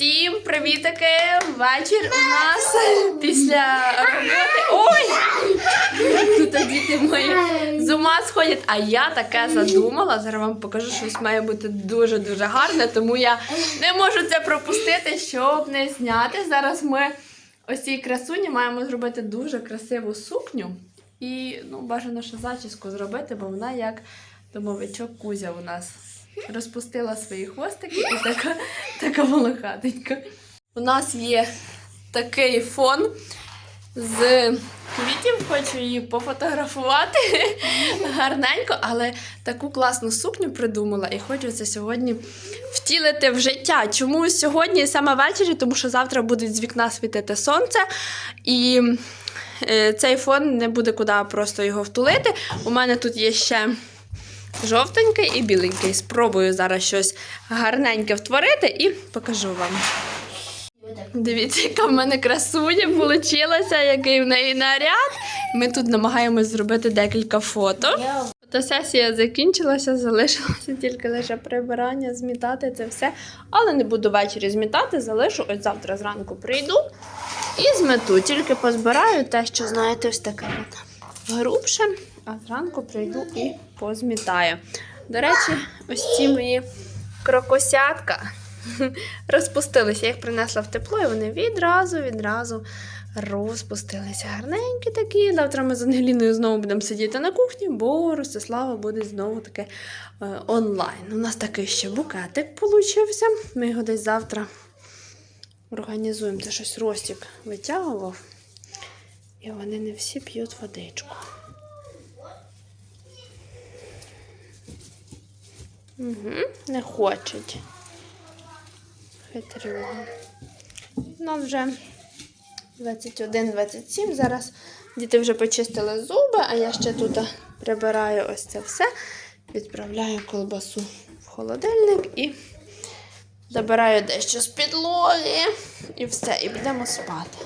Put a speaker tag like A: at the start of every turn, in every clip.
A: Всім привітики! Вечір у нас після роботи. Ой! Тут діти мої з ума сходять. А я таке задумала. Зараз вам покажу, щось має бути дуже-дуже гарне, тому я не можу це пропустити, щоб не зняти. Зараз ми ось цій красуні маємо зробити дуже красиву сукню. І ну, бажано ще зачіску зробити, бо вона як домовичок Кузя у нас розпустила свої хвостики і така, така волохатенька. У нас є такий фон з квітів, хочу її пофотографувати гарненько, але таку класну сукню придумала і хочу це сьогодні втілити в життя. Чому сьогодні саме ввечері? Тому що завтра буде з вікна світити сонце і. е, Цей фон не буде куди просто його втулити. У мене тут є ще жовтенький і біленький. Спробую зараз щось гарненьке втворити і покажу вам. Дивіться, яка в мене красуня вийшла, який в неї наряд. Ми тут намагаємось зробити декілька фото. Фотосесія закінчилася, залишилося тільки лише прибирання, змітати це все. Але не буду ввечері змітати, залишу. Ось завтра зранку прийду і змету. Тільки позбираю те, що знаєте, ось таке грубше, а зранку прийду і позмітаю. До речі, ось ці мої крокосятка розпустилися. Я їх принесла в тепло, і вони відразу, відразу розпустилися. Гарненькі такі. Завтра ми з Ангеліною знову будемо сидіти на кухні, бо Ростислава буде знову таки е, онлайн. У нас такий ще букетик получився. Ми його десь завтра організуємо. Це щось Ростік витягував. І вони не всі п'ють водичку. Угу, не хочуть. Хитрюга. Ну, вже 21-27. Зараз діти вже почистили зуби, а я ще тут прибираю ось це все. Відправляю колбасу в холодильник і забираю дещо з підлоги. І все, і будемо спати.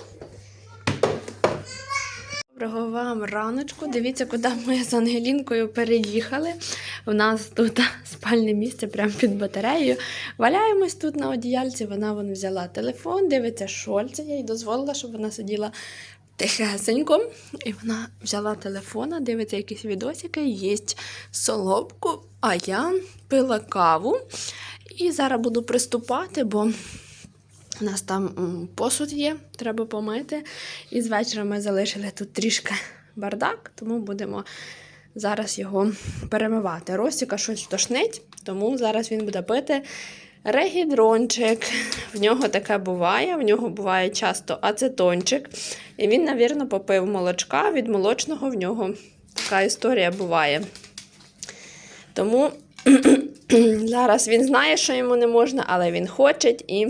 A: Доброго вам раночку. Дивіться, куди ми з Ангелінкою переїхали. У нас тут спальне місце прямо під батареєю. Валяємось тут на одіяльці. Вона вон взяла телефон, дивиться шольце. Я їй дозволила, щоб вона сиділа тихесенько. І вона взяла телефона, дивиться якісь відосики, їсть солодку, а я пила каву. І зараз буду приступати, бо у нас там посуд є, треба помити. І з вечора ми залишили тут трішки бардак, тому будемо зараз його перемивати. Ростіка щось тошнить, тому зараз він буде пити регідрончик. В нього таке буває, в нього буває часто ацетончик. І він, навірно, попив молочка. Від молочного в нього така історія буває. Тому зараз він знає, що йому не можна, але він хоче і.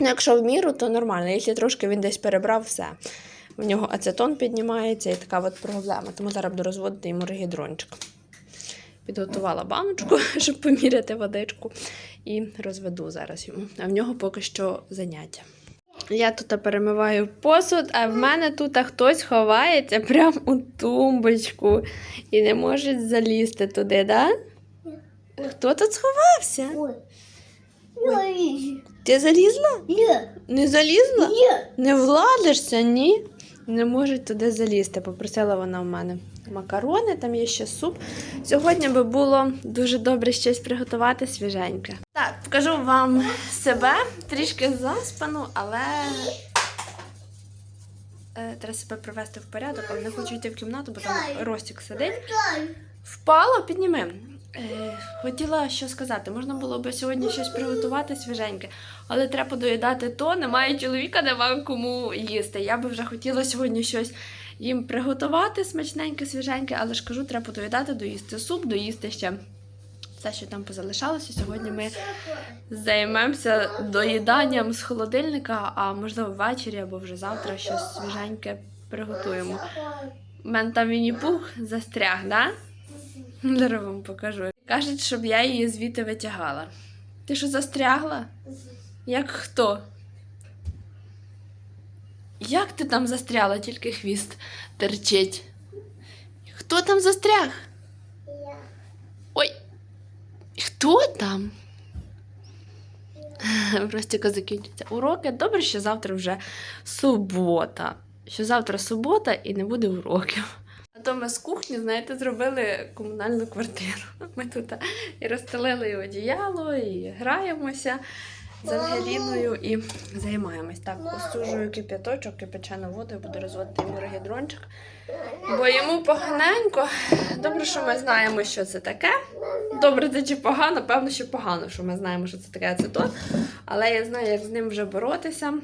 A: Ну, якщо в міру, то нормально. Якщо трошки він десь перебрав, все. В нього ацетон піднімається і така от проблема. Тому зараз буду розводити йому регідрончик. Підготувала баночку, щоб поміряти водичку, і розведу зараз йому. А в нього поки що заняття. Я тут перемиваю посуд, а в мене тут хтось ховається прямо у тумбочку і не може залізти туди, да? Хто тут сховався?
B: Ой. Ой.
A: Ти залізла?
B: Нет.
A: Не залізла?
B: Нет.
A: Не владишся, ні? Не можуть туди залізти. Попросила вона в мене макарони, там є ще суп. Сьогодні би було дуже добре щось приготувати свіженьке. Так, покажу вам себе трішки заспану, але е, треба себе привести в порядок, але не хочу йти в кімнату, бо там Ростік сидить. Впало, підніми. Е, хотіла що сказати, можна було би сьогодні щось приготувати свіженьке, але треба доїдати то, немає чоловіка, нема кому їсти. Я би вже хотіла сьогодні щось їм приготувати смачненьке, свіженьке, але ж кажу, треба доїдати, доїсти суп, доїсти ще все, що там позалишалося. Сьогодні ми займемося доїданням з холодильника, а можливо ввечері або вже завтра щось свіженьке приготуємо. У мене там Вінні-Пух застряг, да? Зараз вам покажу. Кажуть, щоб я її звідти витягала. Ти що застрягла? Як хто? Як ти там застряла, тільки хвіст терчить? Хто там застряг? Ой, хто там? В Ростіка закінчаться уроки. Добре, що завтра вже субота. Що завтра субота і не буде уроків. То ми з кухні, знаєте, зробили комунальну квартиру. Ми тут і розстелили і одіяло, і граємося з Ангеліною і займаємось. Так, остужую кип'яточок, кипячену воду, я буду розводити йому регідрончик. Бо йому поганенько. Добре, що ми знаємо, що це таке. Добре, це чи погано, певно, що погано, що ми знаємо, що це таке ацетон. Але я знаю, як з ним вже боротися.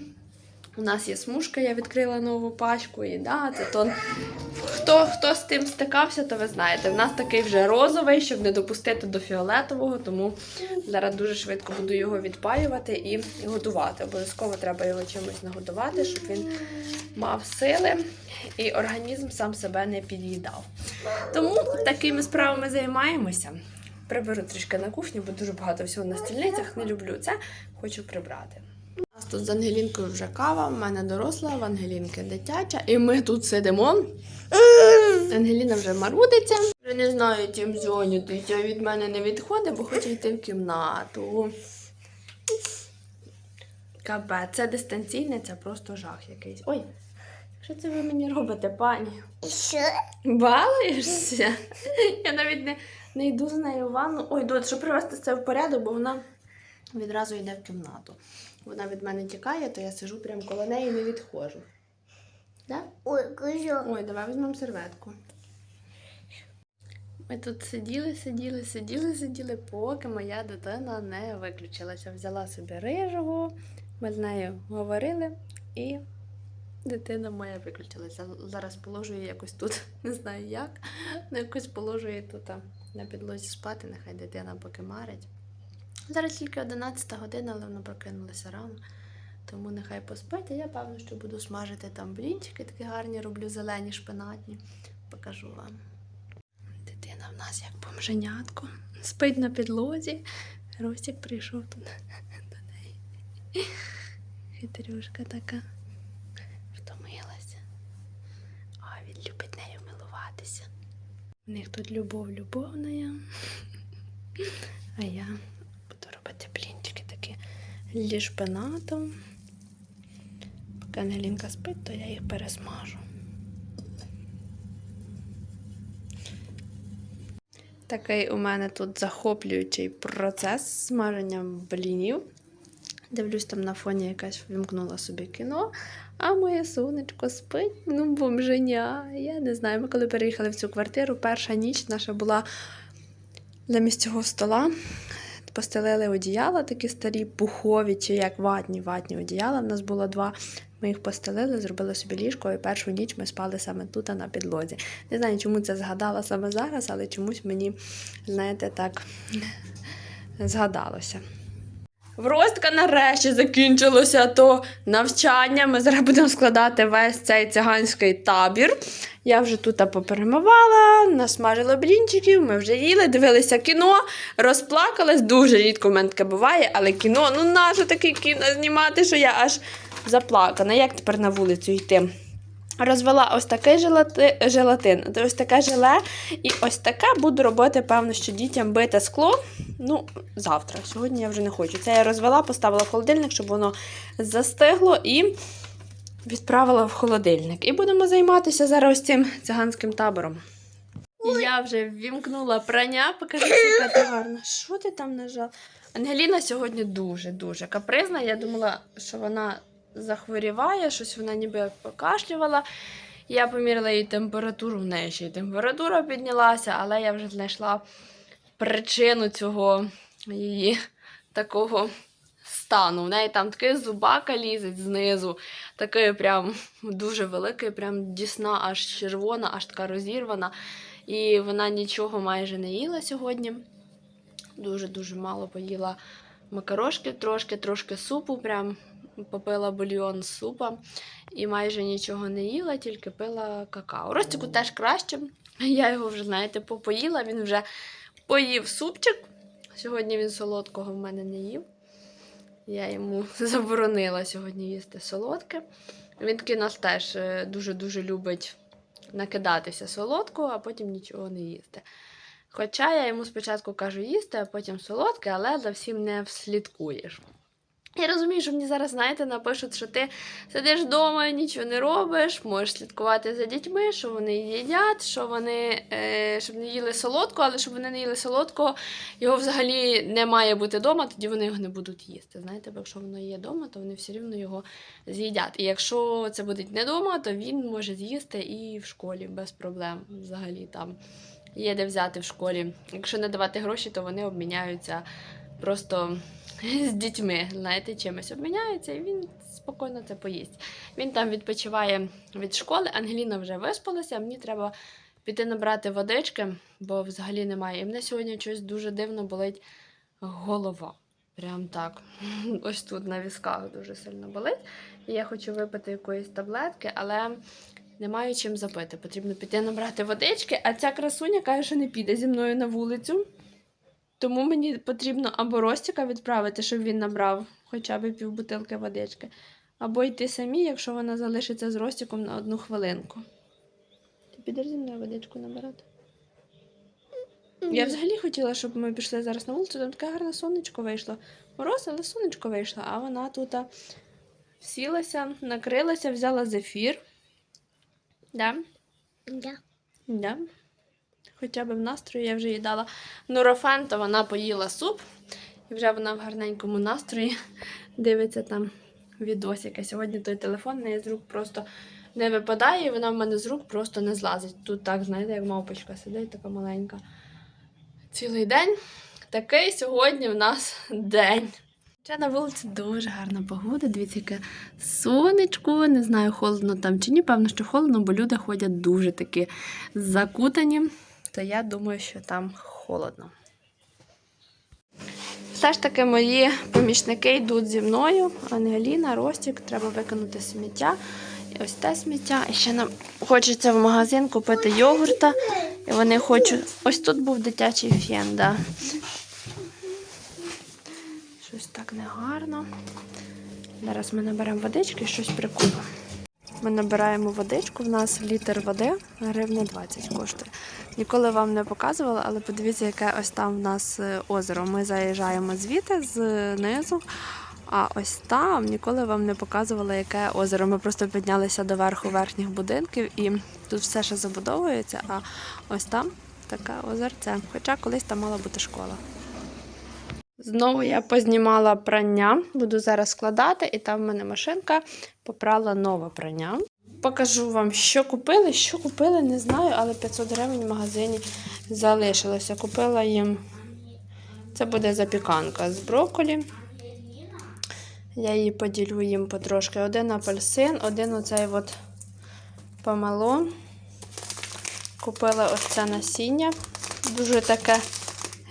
A: У нас є смужка, я відкрила нову пачку, і да, ацетон. Хто, хто з тим стикався, то ви знаєте. В нас такий вже розовий, щоб не допустити до фіолетового, тому зараз дуже швидко буду його відпаювати і готувати. Обов'язково треба його чимось нагодувати, щоб він мав сили і організм сам себе не під'їдав. Тому такими справами займаємося. Приберу трішки на кухню, бо дуже багато всього на стільницях. Не люблю це, хочу прибрати. Нас тут з Ангелінкою вже кава, в мене доросла, в Ангелінки дитяча, і ми тут сидимо. Ангеліна вже марудиться. Вже не знаю, чим зайнятися. Від мене не відходить, бо хоче йти в кімнату. Капець, це дистанційне, це просто жах якийсь. Ой, що це ви мені робите, пані?
B: Що?
A: Балуєшся? Я навіть не, не йду з нею в ванну. Ой, дот, щоб привести це в порядок, бо вона відразу йде в кімнату. Вона від мене тікає, то я сижу прямо коло неї і не відходжу. Да?
B: Ой, козьо.
A: Ой, давай візьмемо серветку. Ми тут сиділи, сиділи, сиділи, сиділи, поки моя дитина не виключилася. Взяла собі рижого, ми з нею говорили, і дитина моя виключилася. Зараз положу її якось тут, не знаю як, але якось положу її тут на підлозі спати, нехай дитина поки марить. Зараз тільки 11 година, але вона прокинулася рано. Тому нехай поспить, а я певно, що буду смажити там блінчики, такі гарні роблю зелені шпинатні. Покажу вам. Дитина в нас як бомженятко. Спить на підлозі. Ростик прийшов тут до неї. Хитрюшка така. Втомилася. А він любить нею милуватися. У них тут любов любовна. А я робити блінчики такі зі шпинатом. Поки Ангелінка спить, то я їх пересмажу. Такий у мене тут захоплюючий процес з смаженням блінів. Дивлюсь, там на фоні якась вимкнула собі кіно, а моє сонечко спить, ну бомженя. Я не знаю. Ми коли переїхали в цю квартиру, перша ніч наша була замість цього стола. Постелили одіяла, такі старі, пухові, чи як ватні, ватні одіяла. У нас було два. Ми їх постелили, зробили собі ліжко, і першу ніч ми спали саме тут, на підлозі. Не знаю, чому це згадала саме зараз, але чомусь мені, знаєте, так згадалося. В Ростка нарешті закінчилося то навчання. Ми зараз будемо складати весь цей циганський табір. Я вже тут поперемивала, насмажила блінчиків, ми вже їли, дивилися кіно, розплакалась. Дуже рідко таке буває, але кіно, ну нащо таке кіно знімати, що я аж заплакана. Як тепер на вулицю йти? Розвела ось такий желати, желатин, ось таке желе, і ось таке буду робити, певно, що дітям бити скло. Ну, завтра. Сьогодні я вже не хочу. Це я розвела, поставила в холодильник, щоб воно застигло і відправила в холодильник. І будемо займатися зараз ось цим циганським табором. І я вже ввімкнула прання, покажи, яка ти гарна. Що ти там нажав? Ангеліна сьогодні дуже-дуже капризна. Я думала, що вона захворіває, щось вона ніби покашлювала. Я поміряла її температуру, в неї ще й температура піднялася, але я вже знайшла причину цього її такого стану. В неї там такий зубака лізить знизу, такий прям дуже великий, прям дісна, аж червона, аж така розірвана. І вона нічого майже не їла сьогодні. Дуже-дуже мало поїла макарошки трошки, трошки супу, прям попила бульйон з супа і майже нічого не їла, тільки пила какао. Ростику теж краще. Я його вже, знаєте, попоїла, він вже поїв супчик. Сьогодні він солодкого в мене не їв. Я йому заборонила сьогодні їсти солодке. Він такий нас теж е, дуже-дуже любить накидатися солодкого, а потім нічого не їсти. Хоча я йому спочатку кажу їсти, а потім солодке, але за всім не вслідкуєш. Я розумію, що мені зараз, знаєте, напишуть, що ти сидиш вдома, нічого не робиш, можеш слідкувати за дітьми, що вони їдять, що вони е, щоб не їли солодко, але щоб вони не їли солодко, його взагалі не має бути вдома, тоді вони його не будуть їсти. Знаєте, бо якщо воно є вдома, то вони все рівно його з'їдять. І якщо це буде не вдома, то він може з'їсти і в школі без проблем. Взагалі там є де взяти в школі. Якщо не давати гроші, то вони обміняються просто з дітьми, знаєте, чимось обміняються, і він спокійно це поїсть. Він там відпочиває від школи. Ангеліна вже виспалася, а мені треба піти набрати водички, бо взагалі немає. І мене сьогодні щось дуже дивно болить голова. Прям так. Ось тут на візках дуже сильно болить. І я хочу випити якоїсь таблетки, але не маю чим запити. Потрібно піти набрати водички, а ця красуня каже, що не піде зі мною на вулицю. Тому мені потрібно або Ростіка відправити, щоб він набрав хоча б півбутилки водички, або йти самі, якщо вона залишиться з Ростіком на одну хвилинку. Ти підеш зі мною водичку набирати? Я взагалі хотіла, щоб ми пішли зараз на вулицю, там таке гарне сонечко вийшло. Мороз, але сонечко вийшло, а вона тут сілася, накрилася, взяла зефір. Да?
B: Да.
A: Да. Хоча б в настрої я вже їй дала нурофен, то вона поїла суп, і вже вона в гарненькому настрої дивиться там відосики. Сьогодні той телефон неї з рук просто не випадає, і вона в мене з рук просто не злазить. Тут так, знаєте, як мавпочка сидить, така маленька. Цілий день. Такий сьогодні в нас день. Ще на вулиці дуже гарна погода. Дивіться, яке сонечко. Не знаю, холодно там чи ні. Певно, що холодно, бо люди ходять дуже такі закутані. То я думаю, що там холодно. Все ж таки мої помічники йдуть зі мною. Ангеліна, Ростік, треба викинути сміття. І ось те сміття. І ще нам хочеться в магазин купити йогурта. І вони хочуть. Ось тут був дитячий фен, да. Щось так негарно. Зараз ми наберемо водички і щось прикупимо. Ми набираємо водичку, в нас літр води гривня 20 коштує. Ніколи вам не показувала, але подивіться, яке ось там в нас е, озеро. Ми заїжджаємо звідти з низу. А ось там ніколи вам не показувала, яке озеро. Ми просто піднялися до верху верхніх будинків і тут все ще забудовується, а ось там таке озерце. Хоча колись там мала бути школа. Знову я познімала прання, буду зараз складати, і там в мене машинка попрала нове прання. Покажу вам, що купили. Що купили, не знаю, але 500 гривень в магазині залишилося. Купила їм. Це буде запіканка з брокколі. Я її поділю їм потрошки. Один апельсин, один оцей от помело. Купила ось це насіння. Дуже таке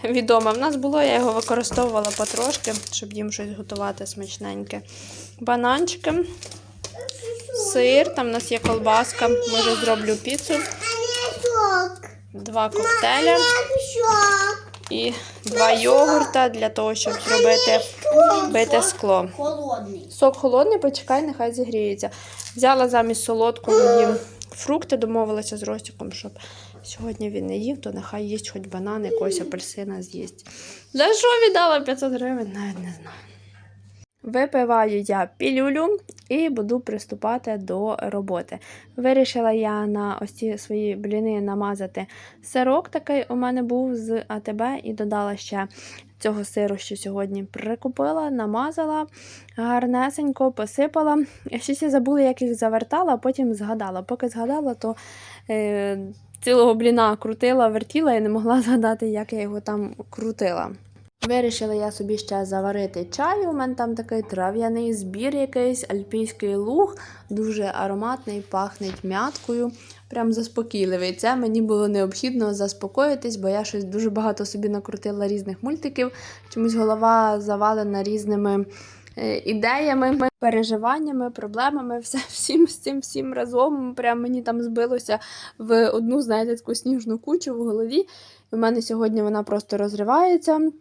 A: відоме. В нас було, я його використовувала потрошки, щоб їм щось готувати смачненьке. Бананчики, сир, там у нас є колбаска, може зроблю піцу, два коктейля і два йогурта для того, щоб зробити бите скло. Сок холодний, почекай, нехай зігріється. Взяла замість солодкого їм фрукти, домовилася з Ростіком, щоб сьогодні він не їв, то нехай їсть хоч банан, якогось апельсина з'їсть. За що віддала 500 гривень? Навіть не знаю. Випиваю я пілюлю і буду приступати до роботи. Вирішила я на ось ці свої бліни намазати сирок такий у мене був з АТБ і додала ще цього сиру, що сьогодні прикупила, намазала гарнесенько, посипала. Я щось я забула, як їх завертала, а потім згадала. Поки згадала, то е, цілого бліна крутила, вертіла і не могла згадати, як я його там крутила. Вирішила я собі ще заварити чай. У мене там такий трав'яний збір якийсь, альпійський луг, дуже ароматний, пахнеть мяткою. Прям заспокійливий. Це мені було необхідно заспокоїтись, бо я щось дуже багато собі накрутила різних мультиків. Чомусь голова завалена різними ідеями, переживаннями, проблемами. Все всім цим всім разом. Прям мені там збилося в одну, знаєте, таку сніжну кучу в голові. У мене сьогодні вона просто розривається.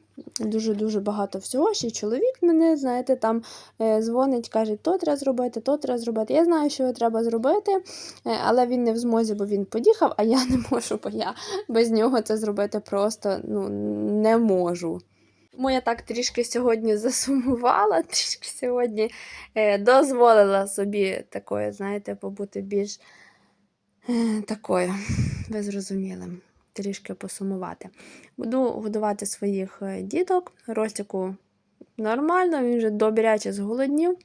A: Дуже-дуже багато всього. Ще чоловік мене, знаєте, там е, дзвонить, каже, то треба зробити, то треба зробити. Я знаю, що треба зробити, е, але він не в змозі, бо він поїхав, а я не можу, бо я без нього це зробити просто ну, не можу. Тому я так трішки сьогодні засумувала, трішки сьогодні е, дозволила собі такою, знаєте, побути більш е, такою, ви зрозуміли, трішки посумувати. Буду годувати своїх е, діток. Ростіку нормально, він вже добряче зголоднів.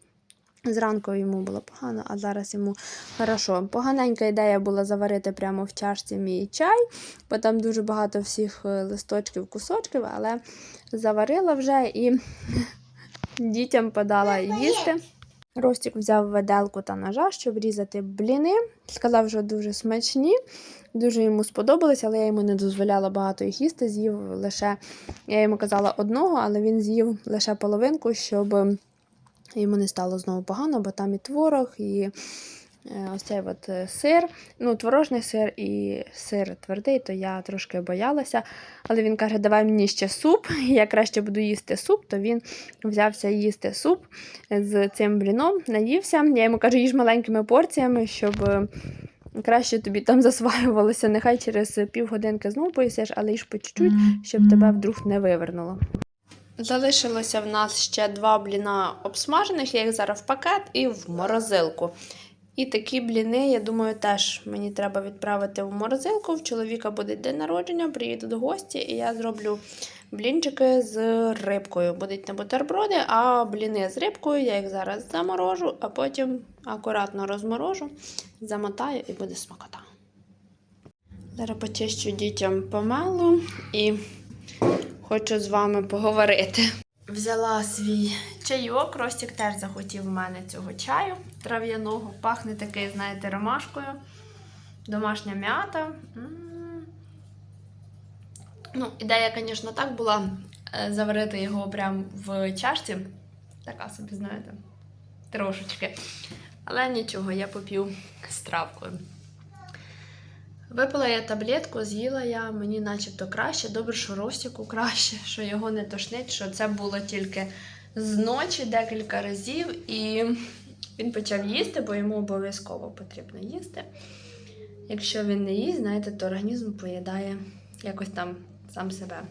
A: Зранку йому було погано, а зараз йому хорошо. Поганенька ідея була заварити прямо в чашці мій чай, бо там дуже багато всіх е, листочків, кусочків, але заварила вже і дітям подала їсти. Ростік взяв виделку та ножа, щоб різати бліни. Сказав, що дуже смачні, дуже йому сподобались, але я йому не дозволяла багато їх їсти. З'їв лише, я йому казала одного, але він з'їв лише половинку, щоб йому не стало знову погано, бо там і творог, і е, ось цей от е, сир. Ну, творожний сир і сир твердий, то я трошки боялася. Але він каже, давай мені ще суп. Я краще буду їсти суп, то він взявся їсти суп з цим бліном, наївся. Я йому кажу, їж маленькими порціями, щоб е, краще тобі там засваювалося. Нехай через півгодинки знову поїсиш, але їж по чуть-чуть, щоб тебе вдруг не вивернуло. Залишилося в нас ще два бліна обсмажених, я їх зараз в пакет і в морозилку. І такі бліни, я думаю, теж мені треба відправити в морозилку. В чоловіка буде день народження, приїду до гості, і я зроблю блінчики з рибкою. Будуть не бутерброди, а бліни з рибкою. Я їх зараз заморожу, а потім акуратно розморожу, замотаю і буде смакота. Зараз почищу дітям помелу і хочу з вами поговорити. Взяла свій чайок, Ростік теж захотів в мене цього чаю трав'яного. Пахне такий, знаєте, ромашкою. Домашня м'ята. Ну, ідея, звісно, так була е, заварити його прямо в чашці. Така собі, знаєте, трошечки. Але нічого, я поп'ю з травкою. Випила я таблетку, з'їла я, мені начебто краще. Добре, що Ростіку краще, що його не тошнить, що це було тільки зночі декілька разів, і він почав їсти, бо йому обов'язково потрібно їсти. Якщо він не їсть, знаєте, то організм поїдає якось там сам себе.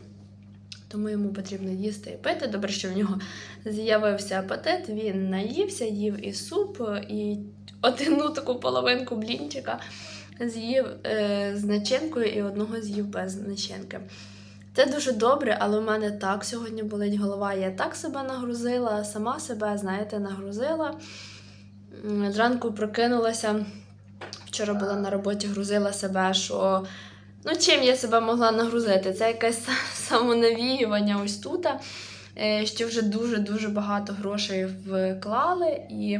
A: Тому йому потрібно їсти і пити. Добре, що в нього з'явився апетит, він наївся, їв і суп, і одну таку половинку блінчика з'їв е, з начинкою і одного з'їв без начинки. Це дуже добре, але в мене так сьогодні болить голова. Я так себе нагрузила, сама себе, знаєте, нагрузила. Зранку прокинулася. Вчора була на роботі, грузила себе, що ну чим я себе могла нагрузити? Це якесь самонавіювання ось тут, е, що вже дуже-дуже багато грошей вклали. І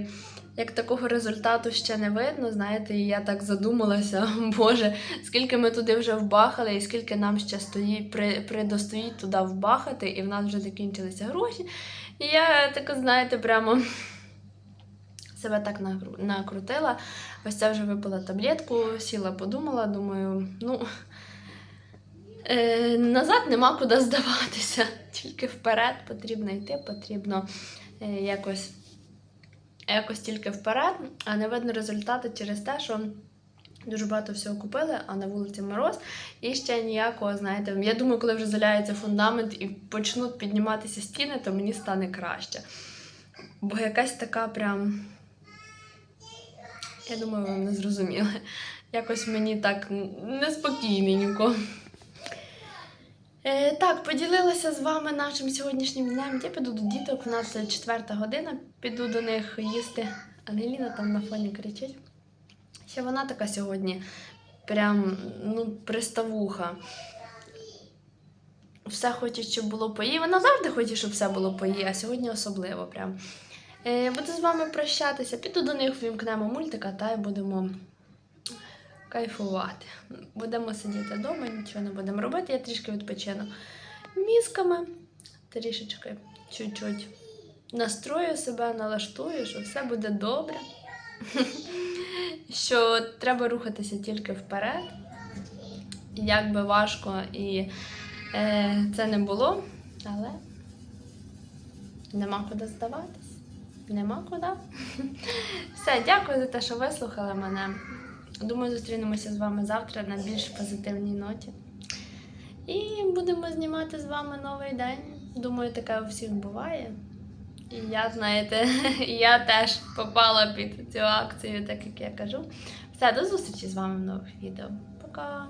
A: як такого результату ще не видно, знаєте, і я так задумалася, Боже, скільки ми туди вже вбахали, і скільки нам ще стоїть, при, придостоїть туди вбахати, і в нас вже закінчилися гроші. І я так, знаєте, прямо себе так накрутила. Ось це вже випила таблетку, сіла, подумала, думаю, ну. Е, назад нема куди здаватися, тільки вперед потрібно йти, потрібно е, якось якось тільки вперед, а не видно результати через те, що дуже багато всього купили, а на вулиці мороз. І ще ніякого, знаєте, я думаю, коли вже заляється фундамент і почнуть підніматися стіни, то мені стане краще. Бо якась така прям. Я думаю, ви не зрозуміли. Якось мені так неспокійненько. Е, так, поділилася з вами нашим сьогоднішнім днем. Я піду до діток, у нас четверта година, піду до них їсти. Ангеліна там на фоні кричить. Ще вона така сьогодні, прям ну, приставуха. Все хоче, щоб було по їй. Вона завжди хоче, щоб все було по їй, а сьогодні особливо прям. Е, буду з вами прощатися. Піду до них, вімкнемо мультика та й будемо кайфувати. Будемо сидіти вдома, нічого не будемо робити. Я трішки відпочину мізками, трішечки чуть-чуть настрою себе, налаштую, що все буде добре. Що треба рухатися тільки вперед. Як би важко і е, це не було, але нема куди здаватись. Нема куди. Все, дякую за те, що вислухали мене. Думаю, зустрінемося з вами завтра на більш позитивній ноті. І будемо знімати з вами новий день. Думаю, таке у всіх буває. І я, знаєте, я теж попала під цю акцію, так як я кажу. Все, до зустрічі з вами в нових відео. Пока!